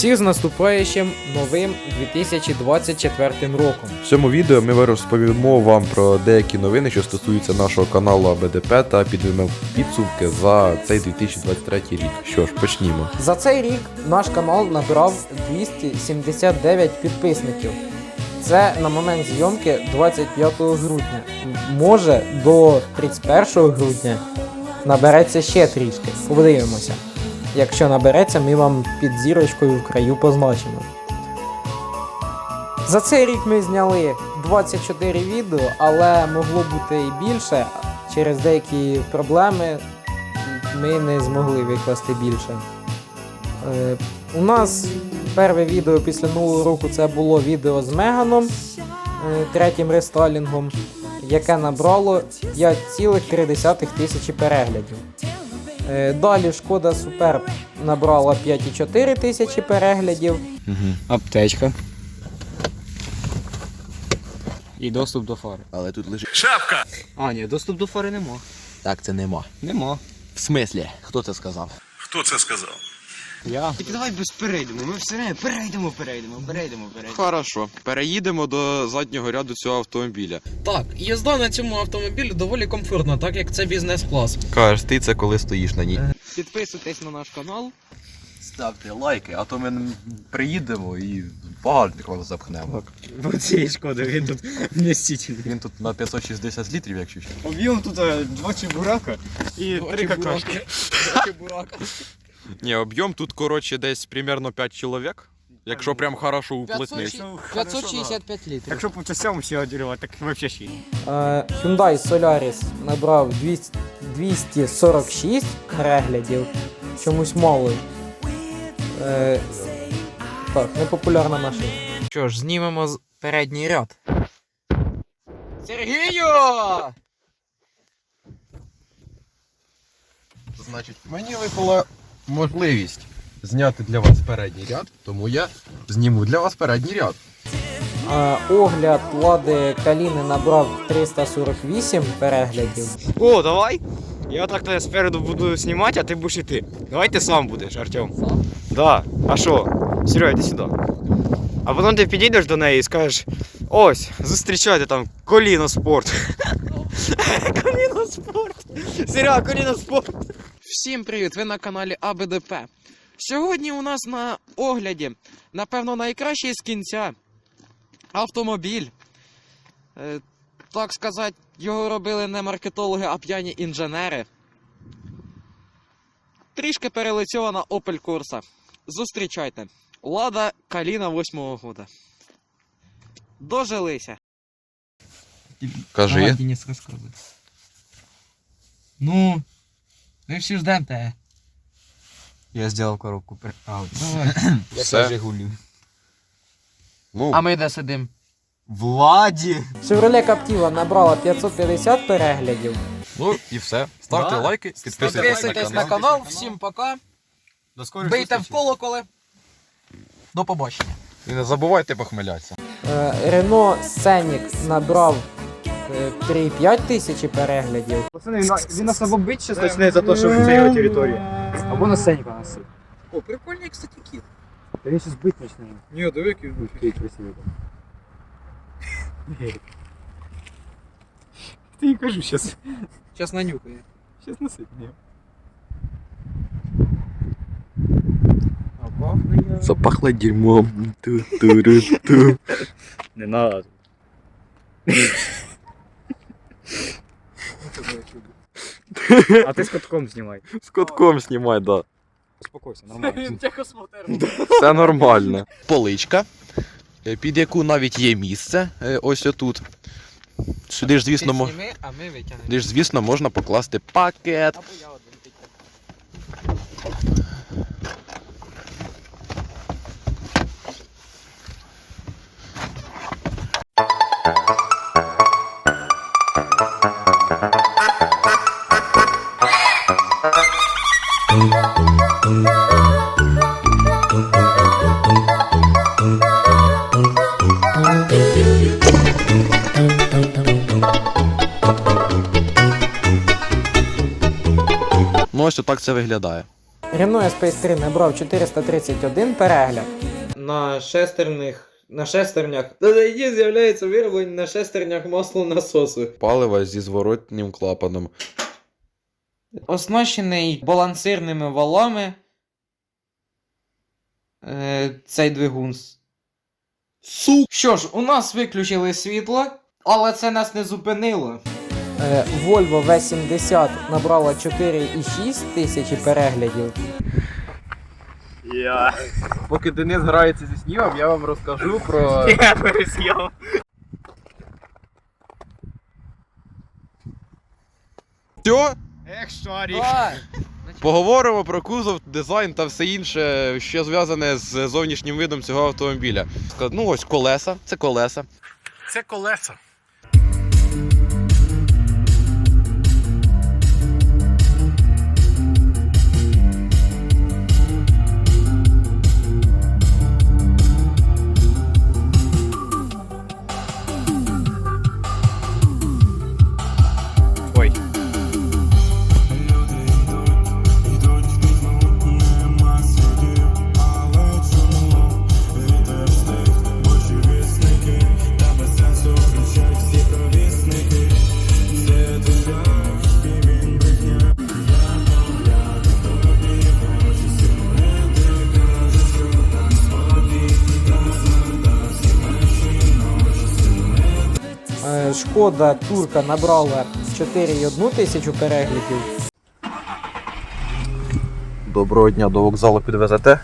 Всіх з наступаючим новим 2024 роком. В цьому відео ми розповімо вам про деякі новини, що стосуються нашого каналу АБДП та підведемо підсумки за цей 2023 рік. Що ж, почнімо. За цей рік наш канал набрав 279 підписників. Це на момент зйомки 25 грудня. Може до 31 грудня набереться ще трішки. Подивимося. Якщо набереться, ми вам під зірочкою в краю позначимо. За цей рік ми зняли 24 відео, але могло бути і більше. Через деякі проблеми ми не змогли викласти більше. Е, у нас перше відео після нового року це було відео з Меганом, е, третім рестайлінгом, яке набрало 5,3 тисячі переглядів. Е, далі шкода Суперб набрала 5,4 тисячі переглядів. Аптечка. І доступ до фари. Але тут лежить. Шапка! А, ні, доступ до фари нема. Так, це нема. Нема. В смислі? Хто це сказав? Хто це сказав? Я. Так давай без перейдемо. Ми все время перейдемо, перейдемо, перейдемо, перейдемо. Хорошо, переїдемо до заднього ряду цього автомобіля. Так, їзда на цьому автомобілі доволі комфортна, так як це бізнес-клас. Кажеш, ти це коли стоїш на ній. Підписуйтесь на наш канал. Ставте лайки, а то ми приїдемо і багажник вас запхнемо. Бо цієї шкоди він тут вмістительний. Він тут на 560 літрів, якщо що. Об'єм тут е, два чебурака і три какашки. Ні, об'єм тут, коротше, десь примерно 5 чоловік. Якщо прям хорошо уплотнись. 565 літрів. Якщо по часам всі одірвати, так взагалі ще. Е, Hyundai Solaris набрав 200 246 переглядів. Чомусь мало. Е, так, непопулярна машина. Що ж, знімемо з- передній ряд. Сергію! Значить, мені випала можливість зняти для вас передній ряд, тому я зніму для вас передній ряд. Огляд Лади Каліни набрав 348 переглядів. О, давай! Я так тебе спереду буду знімати, а ти будеш іти. Давай ти сам будеш, Артем. Сам? Да. А що? Серега, йди сюди. А потім ти підійдеш до неї і скажеш: ось, зустрічайте там коліно спорт. коліно спорт. Серега, коліно спорт. Всім привіт! Ви на каналі АБДП. Сьогодні у нас на огляді, напевно, найкращий з кінця автомобіль. Е, так сказати, його робили не маркетологи, а п'яні інженери. Трішки перелицьована Opel Corsa. Зустрічайте. Лада Каліна 8-го года. Дожилися. Кажи. Денис, розказуй. Ну, ми всі ждемо тебе. Я зробив коробку. А, Давай. Все. Жигулі. Ну, А ми де сидимо? Владі! Chevrolet Captiva набрала 550 переглядів. ну і все. Ставте Да. лайки, підписуйтесь на Підписуйтесь на канал. канал. Всім пока. До скорих Бийте в зустрічей. колоколи. До побачення. І не забувайте похмелятися. Е, Renault Scenic набрав 3,5 тисячі переглядів. Пацани, він, він нас або бить щас почне за те, що це його територія. Або на сцені носить. О, прикольний, кстати, кіт. Та він щас бить почне. Ні, диви, який Який красивий. Ти їй кажу щас. Зараз нанюкає. Щас носить. Ні. Запахло дерьмом. Ту-ту-ру-ту. Не надо. А ти з котком знімай. З котком знімай, да. Успокойся, нормально. Все нормально. Поличка, е, під яку навіть є місце. е, Ось отут. Сюди ж, звісно, мо... Зніми, а ми витягнемо. Сюди ж, звісно, можна покласти пакет. Або я один тільки. Ну ось отак це виглядає. Renault Space 3 набрав 431 перегляд. На шестерних. На шестернях. Додаї з'являється вироблення на шестернях маслонасосу. Палива зі зворотнім клапаном. Оснащений балансирними валами. Е, цей двигун. Су! Що ж, у нас виключили світло, але це нас не зупинило. Е, Volvo V70 набрала 4,6 тисячі переглядів. Я. Поки Денис грається зі снігом, я вам розкажу про. Я перес'яв. Все, Ех, шарик. поговоримо про кузов, дизайн та все інше, що зв'язане з зовнішнім видом цього автомобіля. Ну ось колеса, це колеса. Це колеса. Шкода Турка набрала 4,1 тисячу переглядів. Доброго дня, до вокзалу підвезете.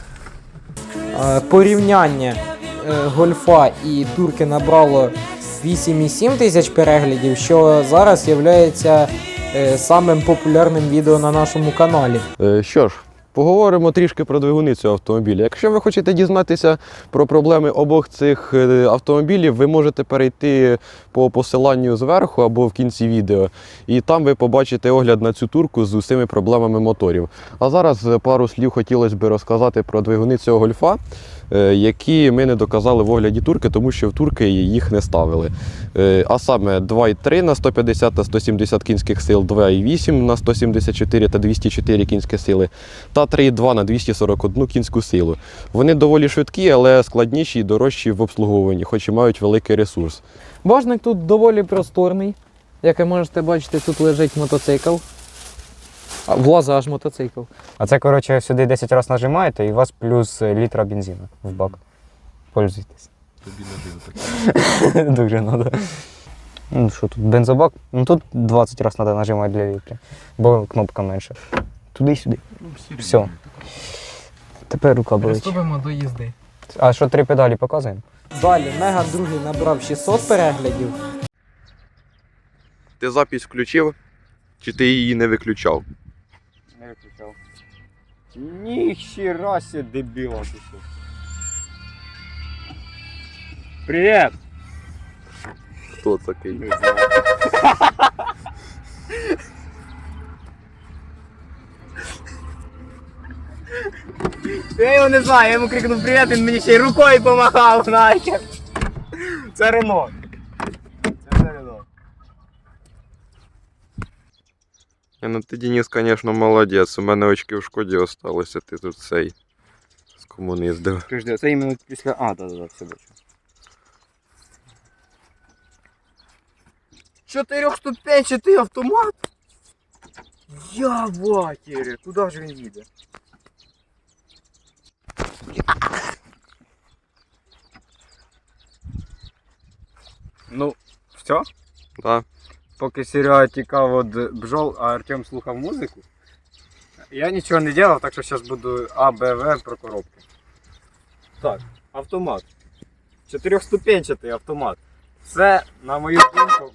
Е, Порівняння е, Гольфа і Турки набрало 8,7 тисяч переглядів, що зараз є самим популярним відео на нашому каналі. Е, Що ж, поговоримо трішки про двигуни цього автомобіля. Якщо ви хочете дізнатися про проблеми обох цих е, автомобілів, ви можете перейти по посиланню зверху або в кінці відео, і там ви побачите огляд на цю турку з усіми проблемами моторів. А зараз е, пару слів хотілося б розказати про двигуни цього гольфа. Е, Які ми не доказали в огляді турки, тому що в турки їх не ставили. Е, А саме 2,3 на 150 та 170 кінських сил, 2,8 на 174 та 204 кінські сили, та 3,2 на 241 кінську силу. Вони доволі швидкі, але складніші і дорожчі в обслуговуванні, хоч і мають великий ресурс. Бажник тут доволі просторний. Як ви можете бачити, тут лежить мотоцикл. Влаза аж мотоцикл. А це, коротше, сюди 10 разів нажимаєте і у вас плюс е, літра бензину в бак. Пользуйтесь. Тобі не Дуже треба. Ну що тут бензобак? Ну тут 20 разів треба нажимати для літра, бо кнопка менша. Туди й сюди. Все. Тепер рука болить. Приступимо до їзди. А що три педалі показуємо? Далі Мега другий набрав 600 переглядів. Ти запись включив, чи ти її не виключав? Ніхіра себе дебіла ти що. Привіт! Хто такий? Не знаю. Я його не знаю, я йому крикнув привіт, він мені ще й рукою помахав, нахер. Це Рено. Це все Рено. Е, Ну ти, Денис, звісно, молодець. У мене очки в шкоді осталися, ти тут цей скомуниздив. Подожди, це іменно після. А, да, да, да, все бачу. Чотирьохступенчатий автомат? Я ватері, куди ж він їде? Ну, все? Да. Поки Серега тікав від бджол, а Артем слухав музику. Я нічого не робив, так що зараз буду А, Б, В про коробки. Так, автомат. Чотирьохступенчатий автомат. Це, на мою думку,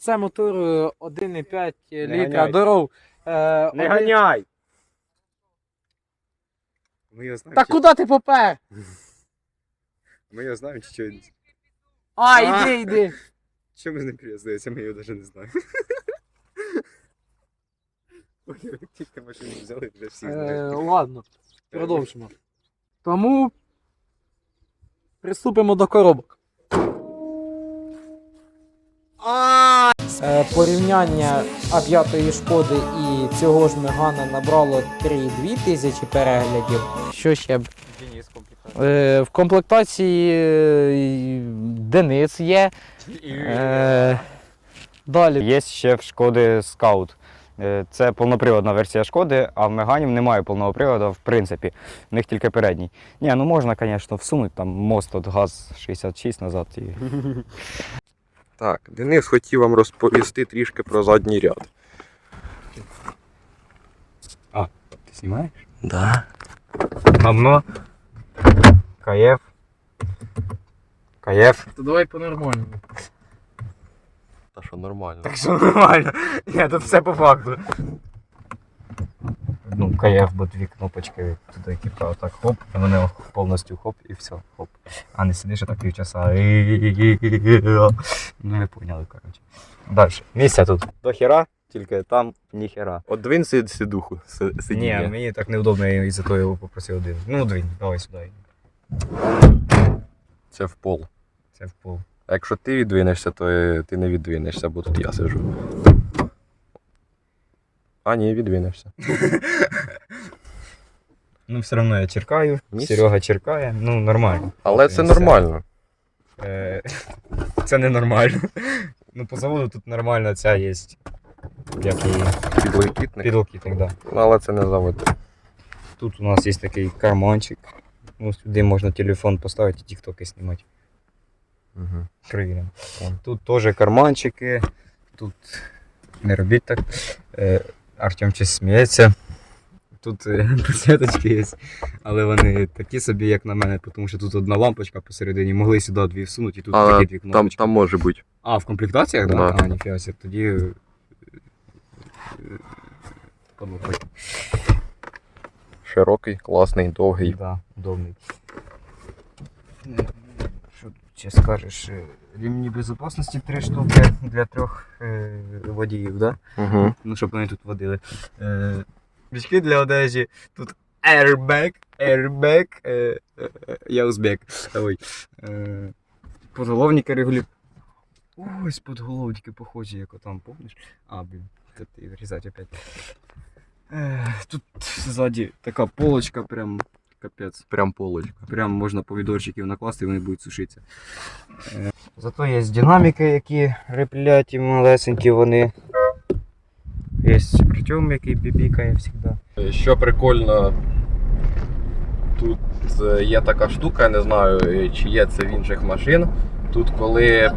Це мотор е, 1,5 Не літра ганяй. доров. Е, не один- ганяй! Ми його знаємо, Та куди ти попер? ми його знаємо, чи він. А, А. іди, іди. Що ми з ним приязується, ми його навіть не знаємо. Ой, як тільки машину взяли, вже всі Е, знають. ладно, продовжимо. Тому приступимо до коробок. Е, Порівняння А5 шкоди і цього ж Мегана набрало 3,2 тисячі переглядів. Що ще б? Е, В комплектації е, Денис є. Е, Далі. Є ще в шкоди Scout. Е, Це повноприводна версія шкоди, а в Меганів немає повного приводу, в принципі. В них тільки передній. Ні, ну можна, звісно, всунути там мост от газ 66 назад. І... Так, Денис хотів вам розповісти трішки про задній ряд. Ти знімаєш? Да. Гамно. Каєв. Каєв. То давай по-нормальному. Та що нормально. Так що нормально. Ні, тут все по факту. Ну, КФ, бо дві кнопочки туди кілька отак хоп, і вони повністю хоп і все, хоп. А не сидиш так півчаса. Ну ви поняли, коротше. Далі. Місця тут до хера, тільки там ніхера. От двин сид сидуху. Ні, мені так неудобно, я із-за того його попросив один. Ну, двін, давай сюди. Це в пол. Це в пол. А якщо ти відвинешся, то е, ти не відвинешся, бо тут я сижу. А, ні, відвинешся. Ну, все одно я черкаю, Місце. Серега черкає, ну нормально. Але це нормально. Е, Це ненормально. Ну, по заводу тут нормально ця є. Як її Підлокітник. підлокітник, да. Але це не завод. Тут у нас є такий карманчик. Ну, сюди можна телефон поставити і тіктоки знімати. Угу. Провіримо. Тут теж карманчики. Тут не робіть так. Е, Артем щось сміється. Тут е, є, але вони такі собі, як на мене, тому що тут одна лампочка посередині, могли сюди дві всунути, і тут А, такі дві Там, кнопочки. там може бути. А, в комплектаціях, так? Да. Да? А, ніфіга тоді. Е, е. Широкий, класний, довгий. Да, удобний. Що тут ще скажеш? Е, Ремні безпечності три штуки для трьох е, водіїв, да? Угу. Ну, щоб вони тут водили. Е, Мішки для одежі. Тут airbag, airbag, е, е, е, я узбек. Ой. Е, подголовники регулюють. Ось подголовники похожі, як отам, помниш? А, блін, це ти вирізати опять. Тут ззаді така полочка, прям капець. Прям полочка. Прям можна помідорчиків накласти і вони будуть сушитися. Зато є динаміки, які репляті малесенькі вони. Є Артем, який бібікає завжди. Що прикольно, тут е, є така штука, я не знаю, чи є це в інших машин. Тут коли.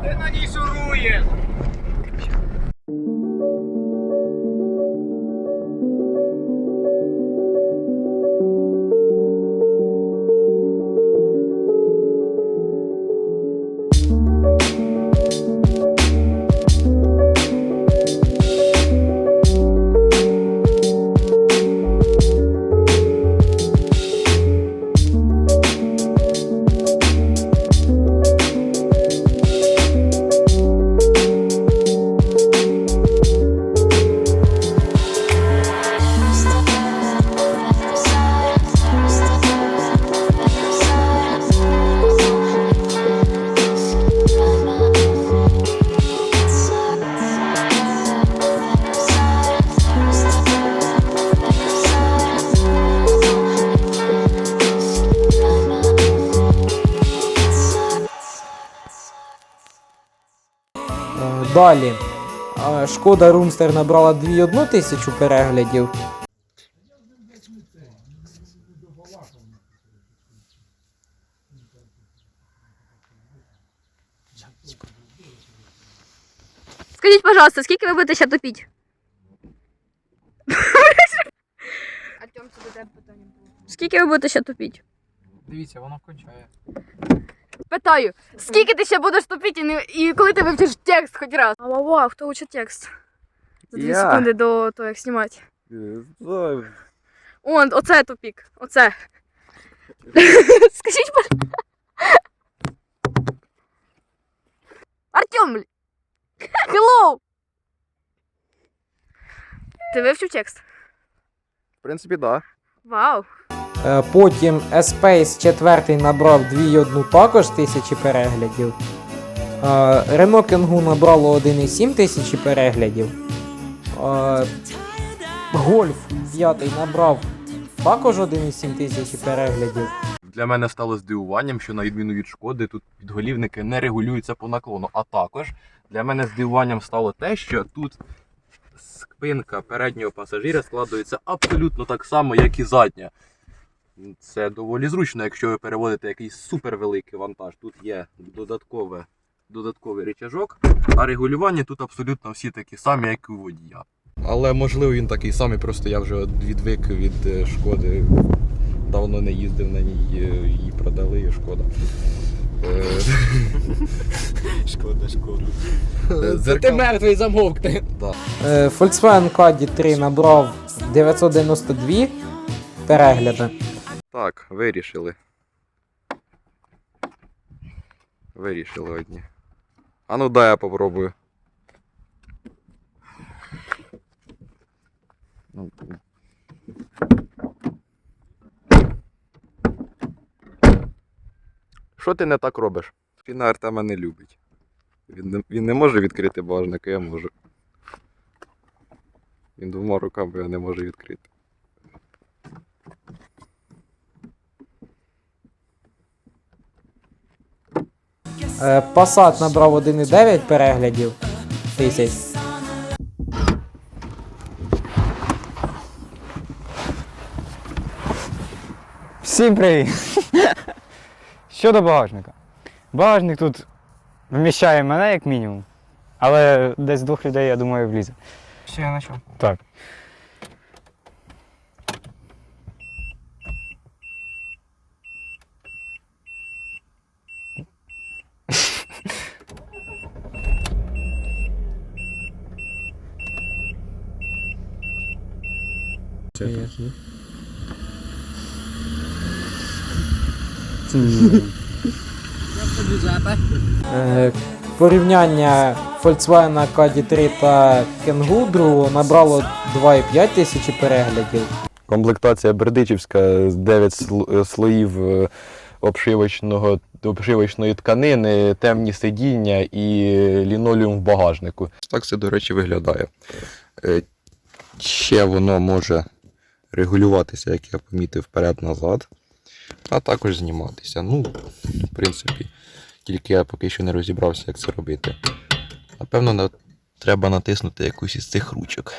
Далі. Шкода Румстер набрала 2,1 тисячу переглядів. Скажіть, пожалуйста, скільки ви будете ще топіть? Артем, це до тебе питання було. Скільки ви будете ще топіть? Дивіться, воно кончає. Питаю, скільки ти ще будеш топіти і, не- і коли ти вивчиш текст хоч раз? А вау, вау, хто учить текст? За дві Я. секунди до того, як знімати. Он, оце тупік. Оце. Скажіть, пожалуйста. Артем! блін. Hello! Ти вивчив текст? В принципі, так. Да. Вау! Е, Потім Espace 4 набрав 2,1 також тисячі переглядів. Рено Кенгу набрало 1,7 тисячі переглядів. Е, Гольф 5 набрав також 1,7 тисячі переглядів. Для мене стало здивуванням, що на відміну від шкоди, тут підголівники не регулюються по наклону. А також для мене здивуванням стало те, що тут спинка переднього пасажира складується абсолютно так само, як і задня. Це доволі зручно, якщо ви переводите якийсь супервеликий вантаж. Тут є додаткове, додатковий рычажок, а регулювання тут абсолютно всі такі самі, як і у водія. Але можливо він такий самий, просто я вже відвик від е, шкоди давно не їздив на ній, е, її продали, і шкода. Е, Шкода, шкода. е, Зеркал... мертвий замовкни. Е, Volkswagen Caddy 3 набрав 992 перегляди. Так, вирішили. Вирішили одні. А ну дай я попробую. Ну, Що ти не так робиш? Фіна Артема не любить. Він не, він не може відкрити багажник, а я можу. Він двома руками його не може відкрити. Passat набрав 1,9 переглядів тисяч. Всім привіт! Щодо багажника. Багажник тут вміщає мене як мінімум. Але десь двох людей, я думаю, влізе. Ще я почав. Так. Е, Порівняння Volkswagen Caddy 3 та Kangoo другого набрало 2,5 тисячі переглядів. Комплектація бердичівська з 9 слоїв е, обшивочного, обшивочної тканини, темні сидіння і лінолеум в багажнику. Так це, до речі, виглядає. Е, Ще воно може регулюватися, як я помітив, вперед-назад, а також зніматися. Ну, в принципі, тільки я поки що не розібрався, як це робити. Напевно, на- треба натиснути якусь із цих ручок.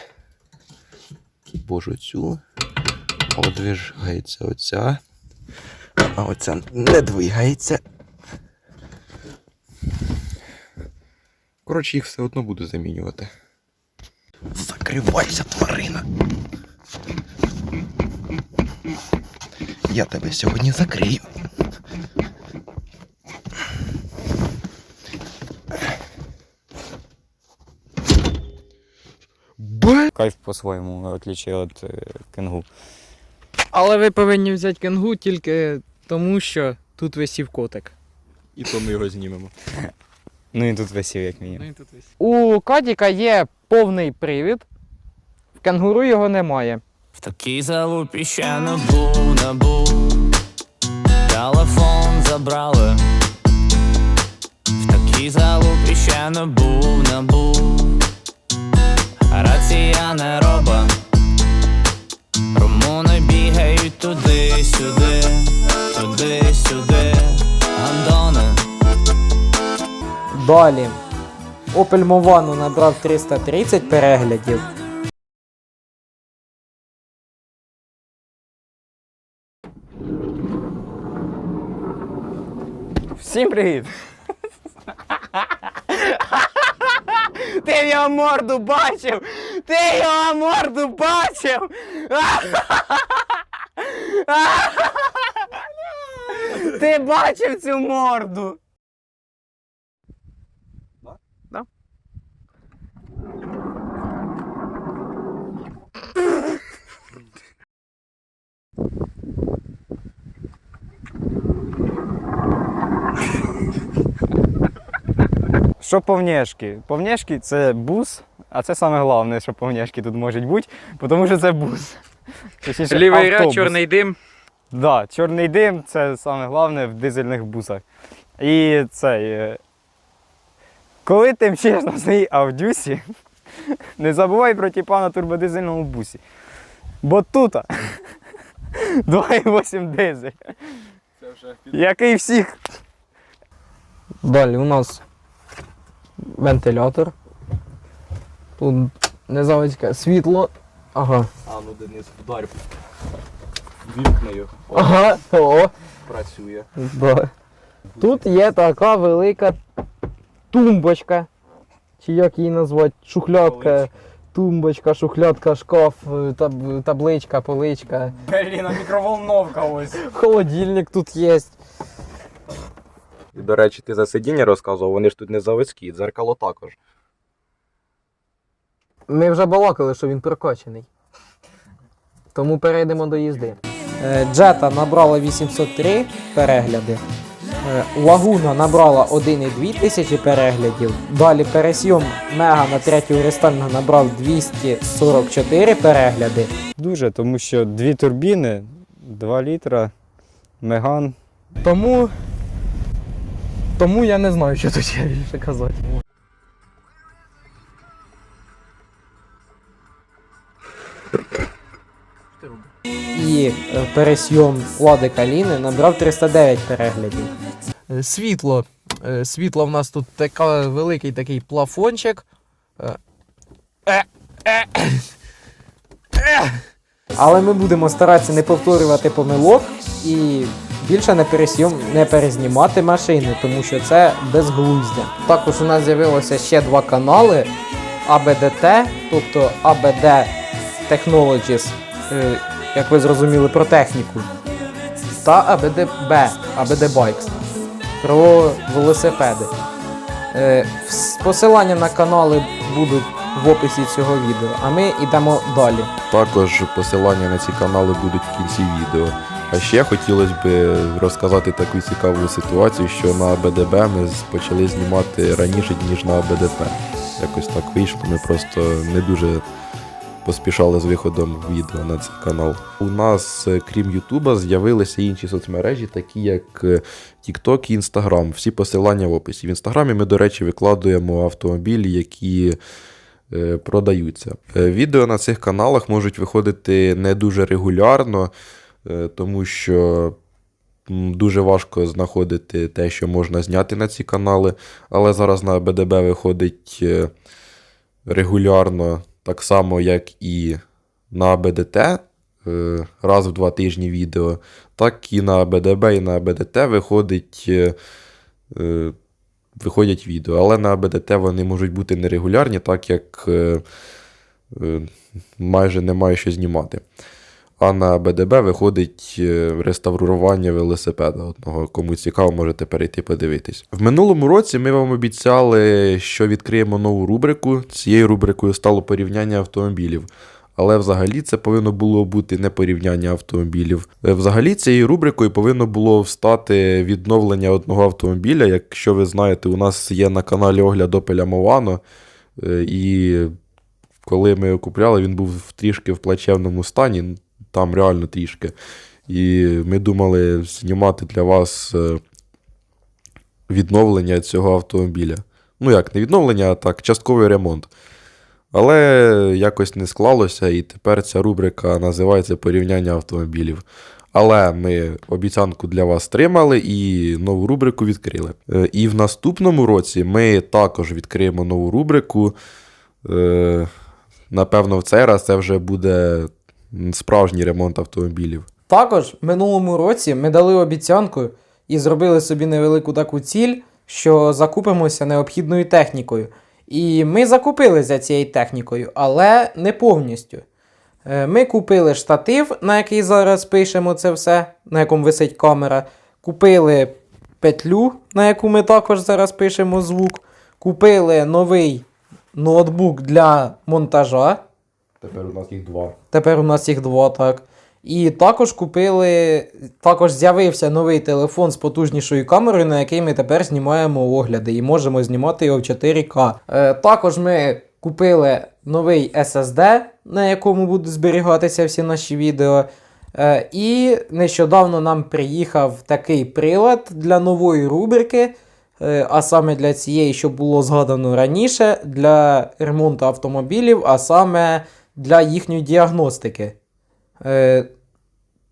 Боже, цю. Двигається оця. А оця не двигається. Коротше, їх все одно буду замінювати. Закривайся, тварина. Я тебе сьогодні закрию. Кайф по-своєму, в отличие від е, кенгу. Але ви повинні взяти кенгу тільки тому, що тут висів котик. І то ми його знімемо. Ну і тут висів, як мінімум. У Кадіка є повний привід, в кенгуру його немає. В такій залупі ще не був, не був. Забрали. В такій залупі ще не був, не був. Рація не роба. Румуни бігають туди-сюди, туди-сюди. Гандони. Далі. Opel Movano набрав 330 переглядів. Всім привіт! Ти його морду бачив! Ти його морду бачив! Ти бачив цю морду? Що по внешки? Це бус, а це саме головне, що повнешки тут може бути, тому що це бус. Точніше, Лівий ряд, автобус. чорний дим. Да, чорний дим це саме головне в дизельних бусах. І цей. е, Коли ти мчиш на своїй авдюсі, не забувай про тіпа на турбодизельному бусі. Бо тут 2,8 дизель. Який всіх. Далі у нас вентилятор. Тут незаводське світло. Ага. А ну Денис. Вімкни його. Ага. О, Працює. да. Тут є така велика тумбочка. Чи як її назвати? Шухлядка. Тумбочка, шухлядка, шкаф, е, таб- табличка, поличка. Блін, а мікроволновка ось. Холодильник тут є. І, до речі, ти за сидіння розказував, вони ж тут не заводські, дзеркало також. Ми вже балакали, що він прокачаний. Тому перейдемо до їзди. Джета набрала 803 перегляди. Е, Лагуна набрала 1,2 тисячі переглядів. Далі пересйом Мега на третю Рестальна набрав 244 перегляди. Дуже, тому що дві турбіни, 2 літра, меган. Тому. Тому я не знаю, що тут ще більше казати. І е, пересйом Лади Каліни набрав 309 переглядів. Світло. Е, Світло в нас тут така, великий такий плафончик. Е, е, е, е. Але ми будемо старатися не повторювати помилок і більше не пересйом не перезнімати машини, тому що це безглуздя. Також у нас з'явилося ще два канали ABDT, тобто ABD Technologies, е, як ви зрозуміли, про техніку, та ABDB, ABD Bikes про велосипеди. Е, Посилання на канали будуть в описі цього відео, а ми йдемо далі. Також посилання на ці канали будуть в кінці відео. А ще хотілося б розказати таку цікаву ситуацію, що на БДБ ми почали знімати раніше, ніж на БДП. Якось так вийшло. Ми просто не дуже поспішали з виходом відео на цей канал. У нас, е, крім Ютуба, з'явилися інші соцмережі, такі як е, TikTok і Instagram. Всі посилання в описі. В інстаграмі ми, до речі, викладуємо автомобілі, які е, продаються. Е, Відео на цих каналах можуть виходити не дуже регулярно, е, тому що дуже важко знаходити те, що можна зняти на ці канали. Але зараз на БДБ виходить е, регулярно, так само, як і на БДТ. е, Раз в два тижні відео, так і на БДБ і на БДТ виходить е, е, виходять відео, але на БДТ вони можуть бути нерегулярні, так як е, е, майже немає що знімати. А на БДБ виходить е, реставрування велосипеда одного. Кому цікаво, можете перейти подивитись. В минулому році ми вам обіцяли, що відкриємо нову рубрику. Цією рубрикою стало порівняння автомобілів. Але взагалі це повинно було бути не порівняння автомобілів. Е, Взагалі цією рубрикою повинно було встати відновлення одного автомобіля. Якщо ви знаєте, у нас є на каналі огляд Movano, е, і коли ми його купляли, він був трішки в плачевному стані, там реально трішки. І ми думали знімати для вас е, відновлення цього автомобіля. Ну як, не відновлення, а так, частковий ремонт. Але якось не склалося, і тепер ця рубрика називається Порівняння автомобілів. Але ми обіцянку для вас тримали і нову рубрику відкрили. Е, І в наступному році ми також відкриємо нову рубрику. Е, Напевно, в цей раз це вже буде справжній ремонт автомобілів. Також минулому році ми дали обіцянку і зробили собі невелику таку ціль, що закупимося необхідною технікою. І ми закупилися цією технікою, але не повністю. Е, Ми купили штатив, на який зараз пишемо це все, на якому висить камера. Купили петлю, на яку ми також зараз пишемо звук. Купили новий ноутбук для монтажа. Тепер у нас їх два. Тепер у нас їх два, так. І також купили, також з'явився новий телефон з потужнішою камерою, на який ми тепер знімаємо огляди і можемо знімати його в 4К. Е, також ми купили новий SSD, на якому будуть зберігатися всі наші відео. Е, і нещодавно нам приїхав такий прилад для нової рубрики, е, а саме для цієї, що було згадано раніше, для ремонту автомобілів, а саме для їхньої діагностики. Е,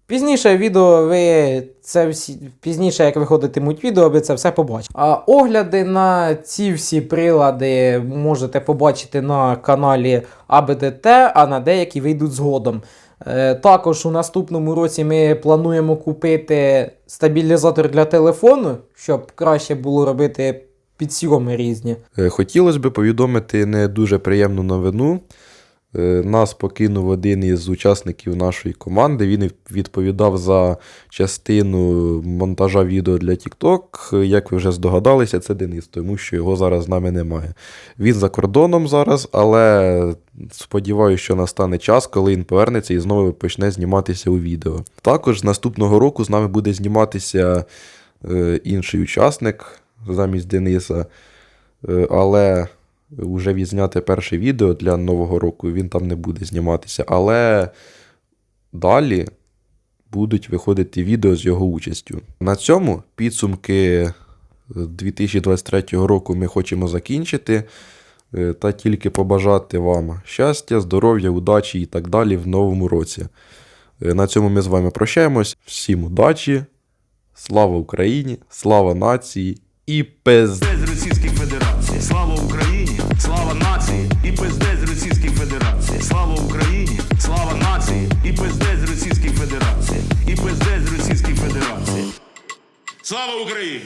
Пізніше відео ви це всі пізніше, як виходитимуть відео, ви це все побачите. А огляди на ці всі прилади можете побачити на каналі АБДТ, а на деякі вийдуть згодом. Е, також у наступному році ми плануємо купити стабілізатор для телефону, щоб краще було робити підсйоми різні. Е, Хотілося б повідомити не дуже приємну новину. Е, Нас покинув один із учасників нашої команди. Він відповідав за частину монтажа відео для TikTok. Як ви вже здогадалися, це Денис, тому що його зараз з нами немає. Він за кордоном зараз, але сподіваюся, що настане час, коли він повернеться і знову почне зніматися у відео. Також з наступного року з нами буде зніматися е, інший учасник замість Дениса. Е, але вже відзняти перше відео для нового року він там не буде зніматися. Але далі будуть виходити відео з його участю. На цьому підсумки 2023 року ми хочемо закінчити. Е, Та тільки побажати вам щастя, здоров'я, удачі і так далі в новому році. Е, На цьому ми з вами прощаємось. Всім удачі, слава Україні, слава нації і пез. Слава Україні!